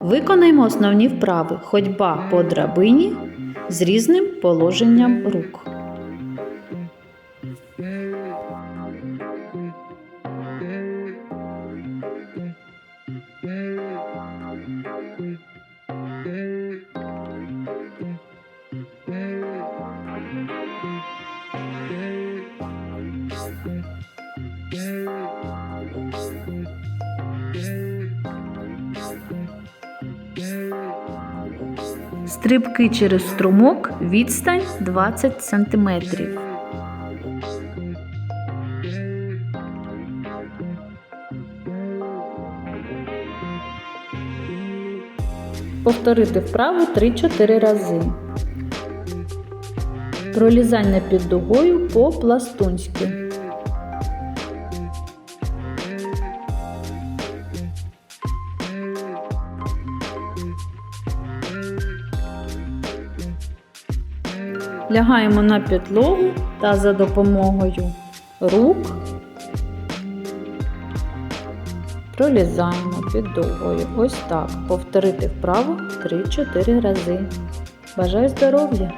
Виконаймо основні вправи ходьба по драбині з різним положенням рук. Стрибки через струмок відстань 20 см. Повторити вправу 3-4 рази. Пролізання під дугою по пластунськи. Лягаємо на підлогу та за допомогою рук пролізаємо під дугою. Ось так. Повторити вправо 3-4 рази. Бажаю здоров'я!